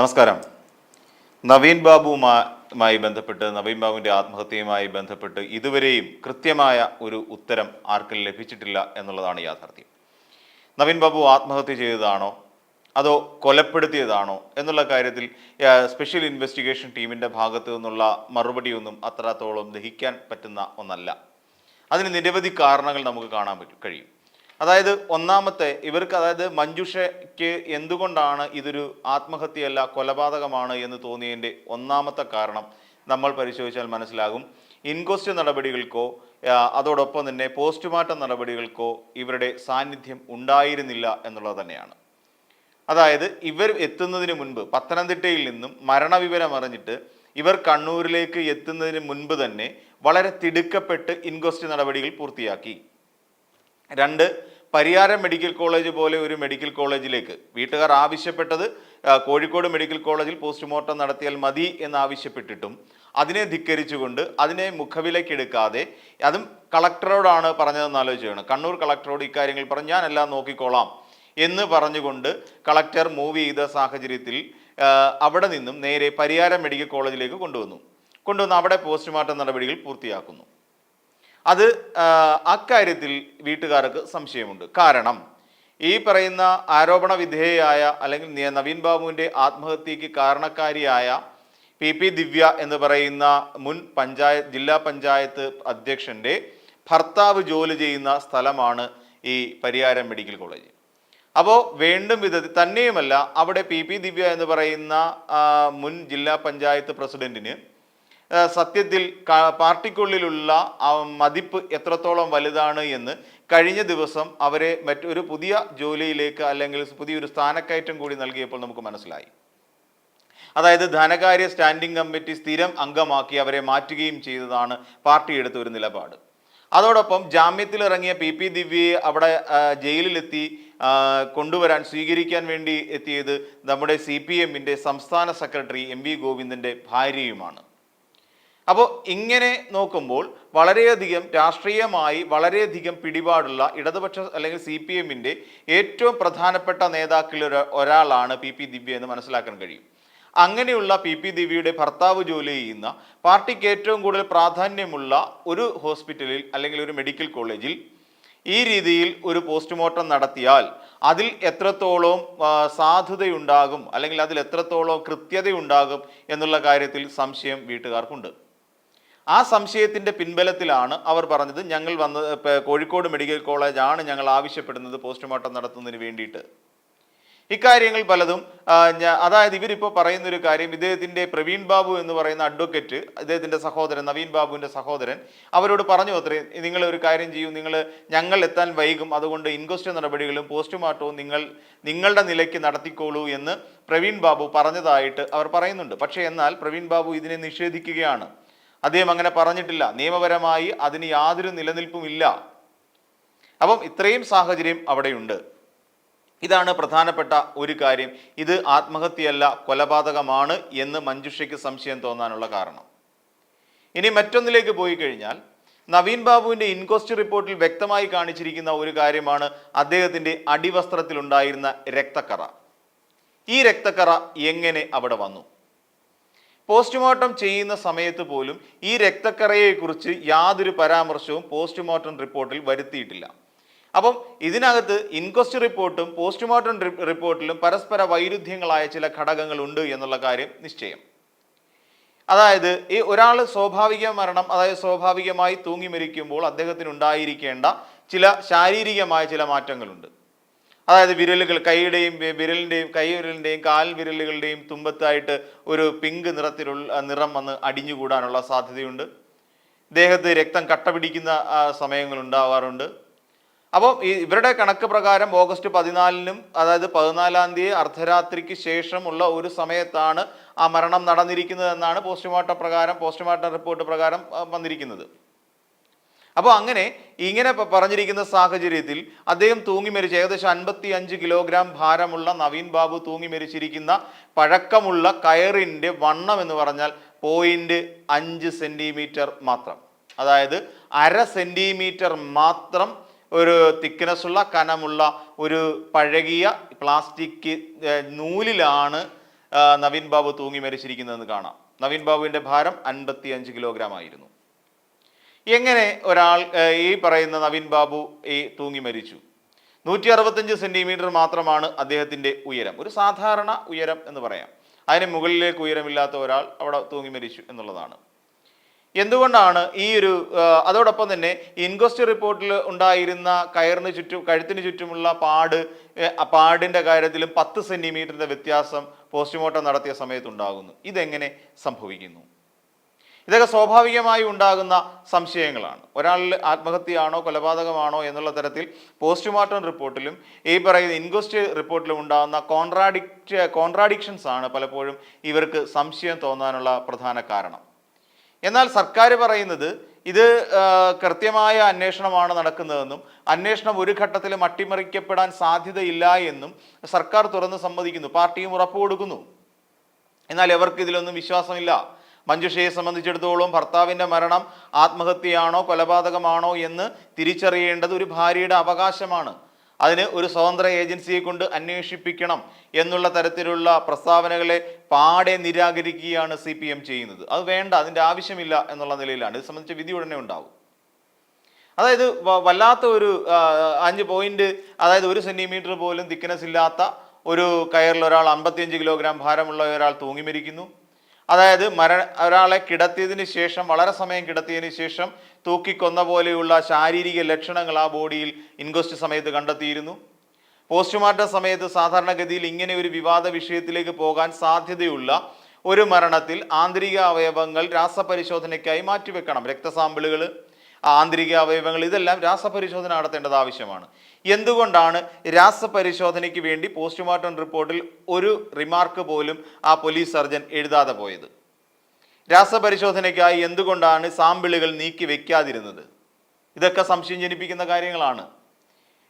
നമസ്കാരം. നവീൻ ബാബുമായി ബന്ധപ്പെട്ട് നവീൻ ബാബുവിന്റെ ആത്മഹത്യയുമായി ബന്ധപ്പെട്ട് ഇതുവരെയും കൃത്യമായ ഒരു ഉത്തരം ആർക്കും ലഭിച്ചിട്ടില്ല എന്നുള്ളതാണ് യാഥാർത്ഥ്യം. നവീൻ ബാബു ആത്മഹത്യ ചെയ്തതാണോ? അതോ കൊലപ്പെടുത്തിയതാണോ? എന്നുള്ള കാര്യത്തിൽ സ്പെഷ്യൽ ഇൻവെസ്റ്റിഗേഷൻ ടീമിന്റെ ഭാഗത്തു നിന്നുള്ള മറുപടിയൊന്നും അത്രത്തോളം ദഹിക്കാൻ പറ്റുന്ന ഒന്നല്ല. അതിന് നിരവധി കാരണങ്ങൾ നമുക്ക് കാണാൻ പറ്റും കഴിയും. അതായത് ഒന്നാമത്തെ ഇവർക്ക് അതായത് മഞ്ജുഷയ്ക്ക് എന്തുകൊണ്ടാണ് ഇതൊരു ആത്മഹത്യയല്ല കൊലപാതകമാണ് എന്ന് തോന്നിയതിന്റെ ഒന്നാമത്തെ കാരണം നമ്മൾ പരിശോധിച്ചാൽ മനസ്സിലാകും. ഇൻക്വസ്റ്റ് നടപടികൾക്കോ അതോടൊപ്പം തന്നെ പോസ്റ്റ്മോർട്ടം നടപടികൾക്കോ ഇവരുടെ സാന്നിധ്യം ഉണ്ടായിരുന്നില്ല എന്നുള്ളത് തന്നെയാണ്. അതായത് ഇവർ എത്തുന്നതിന് മുൻപ് പത്തനംതിട്ടയിൽ നിന്നും മരണവിവരം അറിഞ്ഞിട്ട് ഇവർ കണ്ണൂരിലേക്ക് എത്തുന്നതിന് മുൻപ് തന്നെ വളരെ തിടുക്കപ്പെട്ട് ഇൻക്വസ്റ്റ് നടപടികൾ പൂർത്തിയാക്കി. രണ്ട് പരിയാരം മെഡിക്കൽ കോളേജ് പോലെ ഒരു മെഡിക്കൽ കോളേജിലേക്ക്. വീട്ടുകാർ ആവശ്യപ്പെട്ടത് കോഴിക്കോട് മെഡിക്കൽ കോളേജിൽ പോസ്റ്റ്മോർട്ടം നടത്തിയാൽ മതി എന്ന് ആവശ്യപ്പെട്ടിട്ടും അതിനെ ധിക്കരിച്ചുകൊണ്ട് അതിനെ മുഖവിലക്കെടുക്കാതെ അതും കളക്ടറോടാണ് പറഞ്ഞതെന്ന് ആലോചിച്ചാണ്. കണ്ണൂർ കളക്ടറോട് ഇക്കാര്യങ്ങൾ പറഞ്ഞ് ഞാനെല്ലാം നോക്കിക്കോളാം എന്ന് പറഞ്ഞുകൊണ്ട് കളക്ടർ മൂവ് ചെയ്ത സാഹചര്യത്തിൽ അവിടെ നിന്നും നേരെ പരിയാരം മെഡിക്കൽ കോളേജിലേക്ക് കൊണ്ടുവന്നു. കൊണ്ടുവന്ന് അവിടെ പോസ്റ്റ്മോർട്ടം നടപടികൾ പൂർത്തിയാക്കുന്നു. അത് അക്കാര്യത്തിൽ വീട്ടുകാർക്ക് സംശയമുണ്ട്. കാരണം ഈ പറയുന്ന ആരോപണ വിധേയയായ അല്ലെങ്കിൽ നവീൻ ബാബുവിന്റെ ആത്മഹത്യക്ക് കാരണക്കാരിയായ പി പി ദിവ്യ എന്ന് പറയുന്ന മുൻ പഞ്ചായത്ത് ജില്ലാ പഞ്ചായത്ത് അധ്യക്ഷന്റെ ഭർത്താവ് ജോലി ചെയ്യുന്ന സ്ഥലമാണ് ഈ പരിയാരം മെഡിക്കൽ കോളേജ്. അപ്പോൾ വേണ്ടും വിധത്തിൽ തന്നെയുമല്ല അവിടെ പി പി ദിവ്യ എന്ന് പറയുന്ന മുൻ ജില്ലാ പഞ്ചായത്ത് പ്രസിഡന്റിന് സത്യത്തിൽ പാർട്ടിക്കുള്ളിലുള്ള മതിപ്പ് എത്രത്തോളം വലുതാണ് എന്ന് കഴിഞ്ഞ ദിവസം അവരെ മറ്റൊരു പുതിയ ജോലിയിലേക്ക് അല്ലെങ്കിൽ പുതിയൊരു സ്ഥാനക്കയറ്റം കൂടി നൽകിയപ്പോൾ നമുക്ക് മനസ്സിലായി. അതായത് ധനകാര്യ സ്റ്റാൻഡിംഗ് കമ്മിറ്റി സ്ഥിരം അംഗമാക്കി അവരെ മാറ്റുകയും ചെയ്തതാണ് പാർട്ടി എടുത്ത ഒരു നിലപാട്. അതോടൊപ്പം ജാമ്യത്തിൽ ഇറങ്ങിയ പി പി ദിവ്യയെ അവിടെ ജയിലിലെത്തി കൊണ്ടുവരാൻ സ്വീകരിക്കാൻ വേണ്ടി എത്തിയത് നമ്മുടെ സി പി എമ്മിന്റെ സംസ്ഥാന സെക്രട്ടറി എം വി ഗോവിന്ദന്റെ ഭാര്യയുമാണ്. അപ്പോൾ ഇങ്ങനെ നോക്കുമ്പോൾ വളരെയധികം രാഷ്ട്രീയമായി വളരെയധികം പിടിപാടുള്ള ഇടതുപക്ഷ അല്ലെങ്കിൽ സി പി എമ്മിന്റെ ഏറ്റവും പ്രധാനപ്പെട്ട നേതാക്കളിൽ ഒരാളാണ് പി പി ദിവ്യ എന്ന് മനസ്സിലാക്കാൻ കഴിയും. അങ്ങനെയുള്ള പി പി ദിവ്യയുടെ ഭർത്താവ് ജോലി ചെയ്യുന്ന പാർട്ടിക്ക് ഏറ്റവും കൂടുതൽ പ്രാധാന്യമുള്ള ഒരു ഹോസ്പിറ്റലിൽ അല്ലെങ്കിൽ ഒരു മെഡിക്കൽ കോളേജിൽ ഈ രീതിയിൽ ഒരു പോസ്റ്റ്മോർട്ടം നടത്തിയാൽ അതിൽ എത്രത്തോളം സാധുതയുണ്ടാകും അല്ലെങ്കിൽ അതിൽ എത്രത്തോളം കൃത്യതയുണ്ടാകും എന്നുള്ള കാര്യത്തിൽ സംശയം വീട്ടുകാർക്കുണ്ട്. ആ സംശയത്തിന്റെ പിൻബലത്തിലാണ് അവർ പറഞ്ഞത് ഞങ്ങൾ വന്ന് കോഴിക്കോട് മെഡിക്കൽ കോളേജ് ആണ് ഞങ്ങൾ ആവശ്യപ്പെടുന്നത് പോസ്റ്റ്മോർട്ടം നടത്തുന്നതിന് വേണ്ടിയിട്ട്. ഇക്കാര്യങ്ങൾ പലതും അതായത് ഇവരിപ്പോൾ പറയുന്ന ഒരു കാര്യം ഇദ്ദേഹത്തിന്റെ പ്രവീൺ ബാബു എന്ന് പറയുന്ന അഡ്വക്കേറ്റ് ഇദ്ദേഹത്തിന്റെ സഹോദരൻ നവീൻ ബാബുവിന്റെ സഹോദരൻ അവരോട് പറഞ്ഞു അത്രേ നിങ്ങൾ ഒരു കാര്യം ചെയ്യൂ നിങ്ങൾ ഞങ്ങൾ എത്താൻ വൈകും അതുകൊണ്ട് ഇൻക്വസ്റ്റ് നടപടികളും പോസ്റ്റ്മോർട്ടവും നിങ്ങൾ നിങ്ങളുടെ നിലയ്ക്ക് നടത്തിക്കോളൂ എന്ന് പ്രവീൺ ബാബു പറഞ്ഞതായിട്ട് അവർ പറയുന്നുണ്ട്. പക്ഷേ എന്നാൽ പ്രവീൺ ബാബു ഇതിനെ നിഷേധിക്കുകയാണ്. അദ്ദേഹം അങ്ങനെ പറഞ്ഞിട്ടില്ല. നിയമപരമായി അതിന് യാതൊരു നിലനിൽപ്പുമില്ല അപ്പം ഇത്രയും സാഹചര്യം അവിടെയുണ്ട്. ഇതാണ് പ്രധാനപ്പെട്ട ഒരു കാര്യം. ഇത് ആത്മഹത്യയല്ല കൊലപാതകമാണ് എന്ന് മഞ്ജുഷയ്ക്ക് സംശയം തോന്നാനുള്ള കാരണം. ഇനി മറ്റൊന്നിലേക്ക് പോയി കഴിഞ്ഞാൽ നവീൻ ബാബുവിന്റെ ഇൻക്വസ്റ്റ് റിപ്പോർട്ടിൽ വ്യക്തമായി കാണിച്ചിരിക്കുന്ന ഒരു കാര്യമാണ് അദ്ദേഹത്തിന്റെ അടിവസ്ത്രത്തിലുണ്ടായിരുന്ന രക്തക്കറ. ഈ രക്തക്കറ എങ്ങനെ അവിടെ വന്നു? പോസ്റ്റ്മോർട്ടം ചെയ്യുന്ന സമയത്ത് പോലും ഈ രക്തക്കറയെക്കുറിച്ച് യാതൊരു പരാമർശവും പോസ്റ്റ്മോർട്ടം റിപ്പോർട്ടിൽ വരുത്തിയിട്ടില്ല. അപ്പം ഇതിനകത്ത് ഇൻക്വസ്റ്റ് റിപ്പോർട്ടും പോസ്റ്റ്മോർട്ടം റിപ്പോർട്ടിലും പരസ്പര വൈരുദ്ധ്യങ്ങളായ ചില ഘടകങ്ങളുണ്ട് എന്നുള്ള കാര്യം നിശ്ചയം. അതായത് ഈ ഒരാൾ സ്വാഭാവിക മരണം അതായത് സ്വാഭാവികമായി തൂങ്ങി മരിക്കുമ്പോൾ അദ്ദേഹത്തിന് ഉണ്ടായിരിക്കേണ്ട ചില ശാരീരികമായ ചില മാറ്റങ്ങളുണ്ട്. അതായത് വിരലുകൾ കൈയുടെയും വിരലിന്റെയും കൈ വിരലിന്റെയും കാൽ വിരലുകളുടെയും തുമ്പത്തായിട്ട് ഒരു പിങ്ക് നിറത്തിലുള്ള നിറം വന്ന് അടിഞ്ഞുകൂടാനുള്ള സാധ്യതയുണ്ട്. ദേഹത്ത് രക്തം കട്ട പിടിക്കുന്ന സമയങ്ങൾ ഉണ്ടാവാറുണ്ട് അപ്പോൾ ഇവരുടെ കണക്ക് പ്രകാരം ഓഗസ്റ്റ് പതിനാലിനും അതായത് പതിനാലാം തീയതി അർദ്ധരാത്രിക്ക് ശേഷമുള്ള ഒരു സമയത്താണ് ആ മരണം നടന്നിരിക്കുന്നത് എന്നാണ് പോസ്റ്റ്മോർട്ടം പ്രകാരം പോസ്റ്റ്മോർട്ടം റിപ്പോർട്ട് പ്രകാരം വന്നിരിക്കുന്നത്. അപ്പോൾ അങ്ങനെ ഇങ്ങനെ പറഞ്ഞിരിക്കുന്ന സാഹചര്യത്തിൽ അദ്ദേഹം തൂങ്ങി മരിച്ച. ഏകദേശം അൻപത്തി അഞ്ച് കിലോഗ്രാം ഭാരമുള്ള നവീൻ ബാബു തൂങ്ങി മരിച്ചിരിക്കുന്ന പഴക്കമുള്ള കയറിന്റെ വണ്ണം എന്ന് പറഞ്ഞാൽ പോയിന്റ് അഞ്ച് സെന്റിമീറ്റർ മാത്രം. അതായത് അര സെന്റിമീറ്റർ മാത്രം ഒരു thickness ഉള്ള കനമുള്ള ഒരു പഴകിയ പ്ലാസ്റ്റിക് നൂലിലാണ് നവീൻ ബാബു തൂങ്ങി മരിച്ചിരിക്കുന്നതെന്ന് കാണാം. നവീൻ ബാബുവിന്റെ ഭാരം അൻപത്തി അഞ്ച് കിലോഗ്രാം ആയിരുന്നു. എങ്ങനെ ഒരാൾ ഈ പറയുന്ന നവീൻ ബാബു ഈ തൂങ്ങി മരിച്ചു? നൂറ്റി അറുപത്തഞ്ച് സെന്റിമീറ്റർ മാത്രമാണ് അദ്ദേഹത്തിന്റെ ഉയരം. ഒരു സാധാരണ ഉയരം എന്ന് പറയാം. അതിന് മുകളിലേക്ക് ഉയരമില്ലാത്ത ഒരാൾ അവിടെ തൂങ്ങി മരിച്ചു എന്നുള്ളതാണ്. എന്തുകൊണ്ടാണ് ഈ ഒരു അതോടൊപ്പം തന്നെ ഇൻക്വസ്റ്റ് റിപ്പോർട്ടിൽ ഉണ്ടായിരുന്ന കയറിന് ചുറ്റും കഴുത്തിന് ചുറ്റുമുള്ള പാട് പാടിന്റെ കാര്യത്തിലും പത്ത് സെന്റിമീറ്ററിന്റെ വ്യത്യാസം പോസ്റ്റ്മോർട്ടം നടത്തിയ സമയത്തുണ്ടാകുന്നു ഇതെങ്ങനെ സംഭവിക്കുന്നു? ഇതൊക്കെ സ്വാഭാവികമായി ഉണ്ടാകുന്ന സംശയങ്ങളാണ്. ഒരാളിൽ ആത്മഹത്യയാണോ കൊലപാതകമാണോ എന്നുള്ള തരത്തിൽ പോസ്റ്റ്മോർട്ടം റിപ്പോർട്ടിലും ഈ പറയുന്ന ഇൻക്വസ്റ്റ് റിപ്പോർട്ടിലും ഉണ്ടാകുന്ന കോൺട്രാഡിക്റ്റ് കോൺട്രാഡിക്ഷൻസ് ആണ് പലപ്പോഴും ഇവർക്ക് സംശയം തോന്നാനുള്ള പ്രധാന കാരണം. എന്നാൽ സർക്കാർ പറയുന്നത് ഇത് കൃത്യമായ അന്വേഷണമാണ് നടക്കുന്നതെന്നും അന്വേഷണം ഒരു ഘട്ടത്തിൽ അട്ടിമറിക്കപ്പെടാൻ സാധ്യതയില്ല എന്നും സർക്കാർ തുറന്ന് സമ്മതിക്കുന്നു പാർട്ടിയും ഉറപ്പ് കൊടുക്കുന്നു എന്നാൽ ഇവർക്ക് ഇതിലൊന്നും വിശ്വാസമില്ല. മഞ്ജുഷയെ സംബന്ധിച്ചിടത്തോളം ഭർത്താവിന്റെ മരണം ആത്മഹത്യയാണോ കൊലപാതകമാണോ എന്ന് തിരിച്ചറിയേണ്ടത് ഒരു ഭാര്യയുടെ അവകാശമാണ്. അതിന് ഒരു സ്വതന്ത്ര ഏജൻസിയെ കൊണ്ട് അന്വേഷിപ്പിക്കണം എന്നുള്ള തരത്തിലുള്ള പ്രസ്താവനകളെ പാടെ നിരാകരിക്കുകയാണ് സി പി എം ചെയ്യുന്നത്. അത് വേണ്ട അതിന്റെ ആവശ്യമില്ല എന്നുള്ള നിലയിലാണ്. ഇത് സംബന്ധിച്ച വിധി ഉടനെ ഉണ്ടാവും. അതായത് വല്ലാത്ത ഒരു അഞ്ച് പോയിന്റ് അതായത് ഒരു സെന്റിമീറ്റർ പോലും തിക്കനസ് ഇല്ലാത്ത ഒരു കയറിൽ ഒരാൾ അമ്പത്തിയഞ്ച് കിലോഗ്രാം ഭാരമുള്ള ഒരാൾ തൂങ്ങി മരിക്കുന്നു അതായത് മര ഒരാളെ കിടത്തിയതിന് ശേഷം വളരെ സമയം കിടത്തിയതിന് ശേഷം തൂക്കിക്കൊന്ന പോലെയുള്ള ശാരീരിക ലക്ഷണങ്ങൾ ആ ബോഡിയിൽ ഇൻക്വസ്റ്റ് സമയത്ത് കണ്ടെത്തിയിരുന്നു. പോസ്റ്റ്മോർട്ടം സമയത്ത് സാധാരണഗതിയിൽ ഇങ്ങനെ ഒരു വിവാദ വിഷയത്തിലേക്ക് പോകാൻ സാധ്യതയുള്ള ഒരു മരണത്തിൽ ആന്തരിക അവയവങ്ങൾ രാസപരിശോധനയ്ക്കായി മാറ്റിവെക്കണം. രക്തസാമ്പിളുകൾ ആന്തരിക അവയവങ്ങൾ ഇതെല്ലാം രാസപരിശോധന നടത്തേണ്ടത് ആവശ്യമാണ്. എന്തുകൊണ്ടാണ് രാസപരിശോധനയ്ക്ക് വേണ്ടി പോസ്റ്റ്മോർട്ടം റിപ്പോർട്ടിൽ ഒരു റിമാർക്ക് പോലും ആ പോലീസ് സർജൻ എഴുതാതെ പോയത്? രാസപരിശോധനയ്ക്കായി എന്തുകൊണ്ടാണ് സാമ്പിളുകൾ നീക്കി വെക്കാതിരുന്നത്? ഇതൊക്കെ സംശയം ജനിപ്പിക്കുന്ന കാര്യങ്ങളാണ്.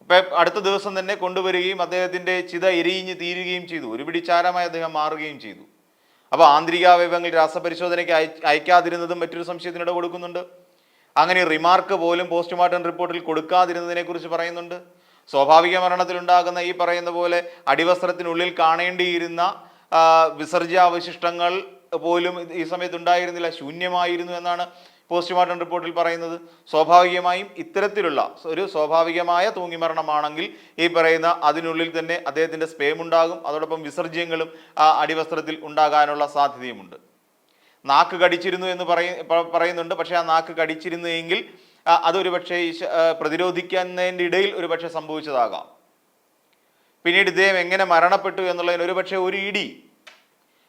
ഇപ്പം അടുത്ത ദിവസം തന്നെ കൊണ്ടുവരികയും അദ്ദേഹത്തിന്റെ ചിത എരിഞ്ഞ് തീരുകയും ചെയ്തു. ഒരു പിടിച്ചാരമായി അദ്ദേഹം മാറുകയും ചെയ്തു. അപ്പോൾ ആന്തരികാവയവങ്ങൾ രാസപരിശോധനയ്ക്ക് അയ അയക്കാതിരുന്നതും മറ്റൊരു സംശയത്തിനിട കൊടുക്കുന്നുണ്ട്. അങ്ങനെ റിമാർക്ക് പോലും പോസ്റ്റ്മോർട്ടം റിപ്പോർട്ടിൽ കൊടുക്കാതിരുന്നതിനെ കുറിച്ച് പറയുന്നുണ്ട്. സ്വാഭാവിക മരണത്തിലുണ്ടാകുന്ന ഈ പറയുന്ന പോലെ അടിവസ്ത്രത്തിനുള്ളിൽ കാണേണ്ടിയിരുന്ന വിസർജ്യാവശിഷ്ടങ്ങൾ പോലും ഈ സമയത്ത് ഉണ്ടായിരുന്നില്ല ശൂന്യമായിരുന്നു എന്നാണ് പോസ്റ്റ്മോർട്ടം റിപ്പോർട്ടിൽ പറയുന്നത്. സ്വാഭാവികമായും ഇത്തരത്തിലുള്ള ഒരു സ്വാഭാവികമായ തൂങ്ങിമരണമാണെങ്കിൽ ഈ പറയുന്ന അതിനുള്ളിൽ തന്നെ അദ്ദേഹത്തിന്റെ സ്പേം ഉണ്ടാകും അതോടൊപ്പം വിസർജ്യങ്ങളും ആ അടിവസ്ത്രത്തിൽ ഉണ്ടാകാനുള്ള സാധ്യതയുമുണ്ട്. നാക്ക് കടിച്ചിരുന്നു എന്ന് പറയ പറയുന്നുണ്ട്. പക്ഷേ ആ നാക്ക് കടിച്ചിരുന്നു എങ്കിൽ അതൊരു പക്ഷേ പ്രതിരോധിക്കുന്നതിന്റെ ഇടയിൽ ഒരു പക്ഷേ സംഭവിച്ചതാകാം. പിന്നീട് ഇദ്ദേഹം എങ്ങനെ മരണപ്പെട്ടു എന്നുള്ളതിന് ഒരു പക്ഷേ ഒരു ഇടി.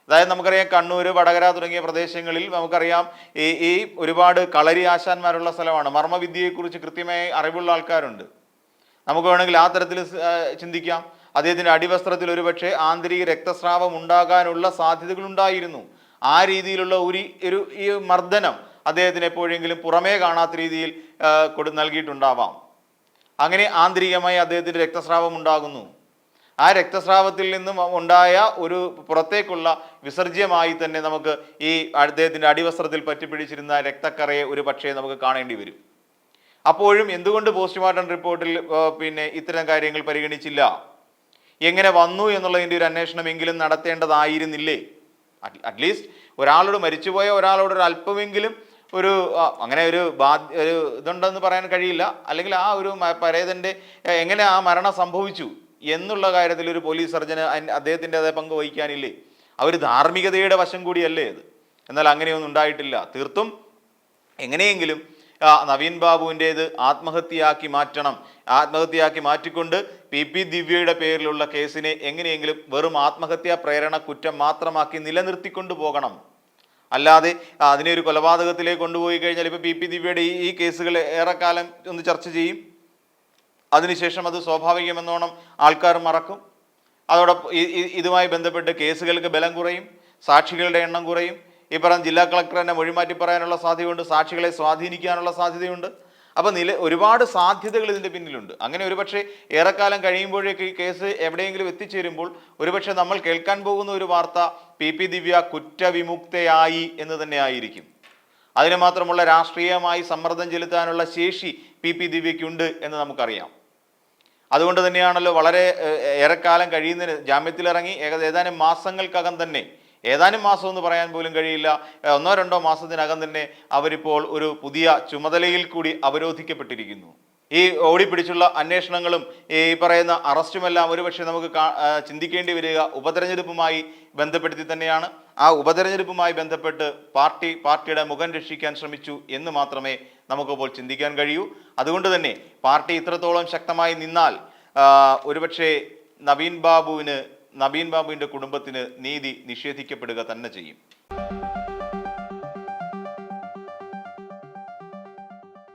അതായത് നമുക്കറിയാം കണ്ണൂർ വടകര തുടങ്ങിയ പ്രദേശങ്ങളിൽ നമുക്കറിയാം ഈ ഈ ഒരുപാട് കളരി ആശാന്മാരുള്ള സ്ഥലമാണ്. മർമ്മവിദ്യയെക്കുറിച്ച് കൃത്യമായി അറിവുള്ള ആൾക്കാരുണ്ട്. നമുക്ക് വേണമെങ്കിൽ ആ തരത്തിൽ ചിന്തിക്കാം. അദ്ദേഹത്തിന്റെ അടിവസ്ത്രത്തിൽ ഒരുപക്ഷെ ആന്തരിക രക്തസ്രാവം ഉണ്ടാകാനുള്ള സാധ്യതകൾ ഉണ്ടായിരുന്നു ആ രീതിയിലുള്ള ഒരു ഒരു ഈ മർദ്ദനം അദ്ദേഹത്തിന് എപ്പോഴെങ്കിലും പുറമേ കാണാത്ത രീതിയിൽ കൊടു നൽകിയിട്ടുണ്ടാവാം. അങ്ങനെ ആന്തരികമായി അദ്ദേഹത്തിന് രക്തസ്രാവം ഉണ്ടാകുന്നു. ആ രക്തസ്രാവത്തിൽ നിന്നും ഉണ്ടായ ഒരു പുറത്തേക്കുള്ള വിസർജ്യമായി തന്നെ നമുക്ക് ഈ അദ്ദേഹത്തിന്റെ അടിവസ്ത്രത്തിൽ പറ്റിപ്പിടിച്ചിരുന്ന രക്തക്കറയെ ഒരു പക്ഷേ നമുക്ക് കാണേണ്ടി വരും. അപ്പോഴും എന്തുകൊണ്ട് പോസ്റ്റ്മോർട്ടം റിപ്പോർട്ടിൽ പിന്നെ ഇത്തരം കാര്യങ്ങൾ പരിഗണിച്ചില്ല? എങ്ങനെ വന്നു എന്നുള്ളതിന്റെ ഒരു അന്വേഷണമെങ്കിലും നടത്തേണ്ടതായിരുന്നില്ലേ? അറ്റ്ലീസ്റ്റ് ഒരാളോട് മരിച്ചുപോയ ഒരാളോട് ഒരു അല്പമെങ്കിലും ഒരു അങ്ങനെ ഒരു ബാധ്യ ഒരു ഇതുണ്ടെന്ന് പറയാൻ കഴിയില്ല. അല്ലെങ്കിൽ ആ ഒരു പരേതന്റെ എങ്ങനെ ആ മരണം സംഭവിച്ചു എന്നുള്ള കാര്യത്തിൽ ഒരു പോലീസ് സർജന് അദ്ദേഹത്തിന്റെ അതേ പങ്ക് വഹിക്കാനില്ലേ? ഒരു ധാർമ്മികതയുടെ വശം കൂടിയല്ലേ അത്. എന്നാൽ അങ്ങനെയൊന്നും ഉണ്ടായിട്ടില്ല. തീർത്തും എങ്ങനെയെങ്കിലും നവീൻ ബാബുവിന്റേത് ആത്മഹത്യയാക്കി മാറ്റണം. ആത്മഹത്യയാക്കി മാറ്റിക്കൊണ്ട് പി പി ദിവ്യയുടെ പേരിലുള്ള കേസിനെ എങ്ങനെയെങ്കിലും വെറും ആത്മഹത്യാ പ്രേരണ കുറ്റം മാത്രമാക്കി നിലനിർത്തിക്കൊണ്ടു പോകണം. അല്ലാതെ അതിനെ ഒരു കൊലപാതകത്തിലേക്ക് കൊണ്ടുപോയി കഴിഞ്ഞാൽ ഇപ്പോൾ പി പി ദിവ്യയുടെ ഈ കേസുകൾ ഏറെക്കാലം ഒന്ന് ചർച്ച ചെയ്യും. അതിനുശേഷം അത് സ്വാഭാവികമെന്നോണം ആൾക്കാർ മറക്കും. അതോടൊപ്പം ഇതുമായി ബന്ധപ്പെട്ട് കേസുകൾക്ക് ബലം കുറയും സാക്ഷികളുടെ എണ്ണം കുറയും. ഈ പറഞ്ഞ ജില്ലാ കളക്ടർ തന്നെ മൊഴിമാറ്റി പറയാനുള്ള സാധ്യതയുണ്ട് സാക്ഷികളെ സ്വാധീനിക്കാനുള്ള സാധ്യതയുണ്ട്. അപ്പോൾ നില ഒരുപാട് സാധ്യതകൾ ഇതിന്റെ പിന്നിലുണ്ട്. അങ്ങനെ ഒരുപക്ഷെ ഏറെക്കാലം കഴിയുമ്പോഴേക്ക് ഈ കേസ് എവിടെയെങ്കിലും എത്തിച്ചേരുമ്പോൾ ഒരുപക്ഷെ നമ്മൾ കേൾക്കാൻ പോകുന്ന ഒരു വാർത്ത പി പി ദിവ്യ കുറ്റവിമുക്തയായി എന്ന് തന്നെ ആയിരിക്കും. അതിന് മാത്രമുള്ള രാഷ്ട്രീയമായി സമ്മർദ്ദം ചെലുത്താനുള്ള ശേഷി പി പി ദിവ്യയ്ക്കുണ്ട് എന്ന് നമുക്കറിയാം. അതുകൊണ്ട് തന്നെയാണല്ലോ വളരെ ഏറെക്കാലം കഴിയുന്നതിന് ജാമ്യത്തിലിറങ്ങി ഏകദേശം ഏതാനും മാസങ്ങൾക്കകം തന്നെ ഏതാനും മാസം എന്ന് പറയാൻ പോലും കഴിയില്ല. ഒന്നോ രണ്ടോ മാസത്തിനകം തന്നെ അവരിപ്പോൾ ഒരു പുതിയ ചുമതലയിൽ കൂടി അവരോധിക്കപ്പെട്ടിരിക്കുന്നു. ഈ ഓടിപ്പിടിച്ചുള്ള അന്വേഷണങ്ങളും ഈ പറയുന്ന അറസ്റ്റുമെല്ലാം ഒരുപക്ഷെ നമുക്ക് ചിന്തിക്കേണ്ടി വരിക ഉപതെരഞ്ഞെടുപ്പുമായി ബന്ധപ്പെടുത്തി തന്നെയാണ്. ആ ഉപതെരഞ്ഞെടുപ്പുമായി ബന്ധപ്പെട്ട് പാർട്ടി പാർട്ടിയുടെ മുഖം രക്ഷിക്കാൻ ശ്രമിച്ചു എന്ന് മാത്രമേ നമുക്കിപ്പോൾ ചിന്തിക്കാൻ കഴിയൂ. അതുകൊണ്ട് തന്നെ പാർട്ടി ഇത്രത്തോളം ശക്തമായി നിന്നാൽ ഒരുപക്ഷെ നവീൻ ബാബുവിന് നവീൻ ബാബുവിന്റെ കുടുംബത്തിന് നീതി നിഷേധിക്കപ്പെടുക തന്നെ ചെയ്യും.